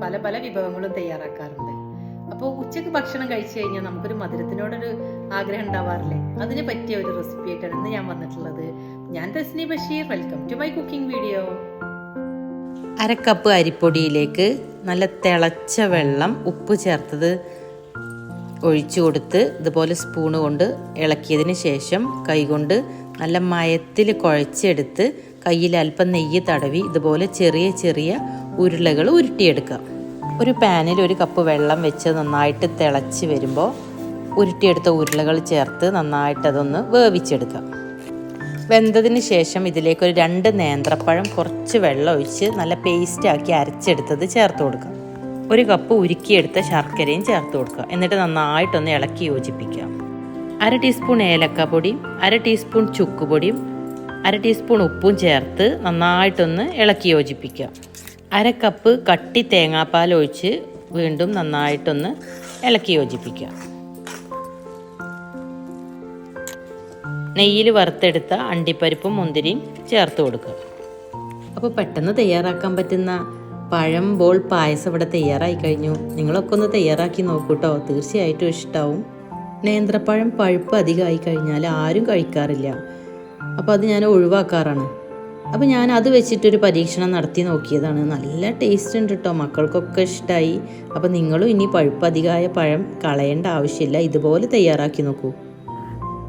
പല പല വിഭവങ്ങളും തയ്യാറാക്കാറുണ്ട്. അപ്പോൾ ഉച്ചയ്ക്ക് ഭക്ഷണം കഴിച്ചു കഴിഞ്ഞാൽ നമുക്കൊരു മധുരത്തിനോടൊരു ആഗ്രഹം ഉണ്ടാവാറില്ലേ? അതിന് പറ്റിയ ഒരു റെസിപ്പി ആയിട്ടാണ് ഇന്ന് ഞാൻ വന്നിട്ടുള്ളത്. ഞാൻ Tasni Basheer. Welcome to my cooking video അരക്കപ്പ് അരിപ്പൊടിയിലേക്ക് നല്ല തിളച്ച വെള്ളം ഉപ്പ് ചേർത്തത് ഒഴിച്ചു കൊടുത്ത് ഇതുപോലെ സ്പൂണ് കൊണ്ട് ഇളക്കിയതിന് ശേഷം കൈകൊണ്ട് നല്ല മയത്തിൽ കുഴച്ചെടുത്ത് കയ്യിൽ അല്പം നെയ്യ് തടവി ഇതുപോലെ ചെറിയ ചെറിയ ഉരുളകൾ ഉരുട്ടിയെടുക്കുക. ഒരു പാനിൽ ഒരു കപ്പ് വെള്ളം വെച്ച് നന്നായിട്ട് തിളച്ച് വരുമ്പോൾ ഉരുട്ടിയെടുത്ത ഉരുളകൾ ചേർത്ത് നന്നായിട്ടതൊന്ന് വേവിച്ചെടുക്കുക. വെന്തതിന് ശേഷം ഇതിലേക്ക് ഒരു രണ്ട് നേന്ത്രപ്പഴം കുറച്ച് വെള്ളം ഒഴിച്ച് നല്ല പേസ്റ്റാക്കി അരച്ചെടുത്തത് ചേർത്ത് കൊടുക്കുക. ഒരു കപ്പ് ഉരുക്കിയെടുത്ത ശർക്കരയും ചേർത്ത് കൊടുക്കുക. എന്നിട്ട് നന്നായിട്ടൊന്ന് ഇളക്കി യോജിപ്പിക്കുക. അര ടീസ്പൂൺ ഏലക്കപ്പൊടിയും അര ടീസ്പൂൺ ചുക്കുപൊടിയും അര ടീസ്പൂൺ ഉപ്പും ചേർത്ത് നന്നായിട്ടൊന്ന് ഇളക്കി യോജിപ്പിക്കുക. അര കപ്പ് കട്ടി തേങ്ങാപ്പാൽ ഒഴിച്ച് വീണ്ടും നന്നായിട്ടൊന്ന് ഇളക്കി യോജിപ്പിക്കുക. നെയ്യിൽ വറുത്തെടുത്ത അണ്ടിപ്പരിപ്പും മുന്തിരിയും ചേർത്ത് കൊടുക്കുക. അപ്പോൾ പെട്ടെന്ന് തയ്യാറാക്കാൻ പറ്റുന്ന പഴം ബോൾ പായസം ഇവിടെ തയ്യാറായി കഴിഞ്ഞു. നിങ്ങളൊക്കെ ഒന്ന് തയ്യാറാക്കി നോക്കൂട്ടോ തീർച്ചയായിട്ടും ഇഷ്ടമാവും നേന്ത്രപ്പഴം പഴുപ്പ് അധികമായി കഴിഞ്ഞാൽ ആരും കഴിക്കാറില്ല. അപ്പോൾ അത് ഞാൻ ഒഴിവാക്കാറാണ്. അപ്പോൾ ഞാൻ അത് വെച്ചിട്ടൊരു പരീക്ഷണം നടത്തി നോക്കിയതാണ്. നല്ല ടേസ്റ്റ് ഉണ്ട് കേട്ടോ മക്കൾക്കൊക്കെ ഇഷ്ടമായി അപ്പോൾ നിങ്ങളും ഇനി പഴുപ്പ് അധികമായ പഴം കളയേണ്ട ആവശ്യമില്ല. ഇതുപോലെ തയ്യാറാക്കി നോക്കൂ.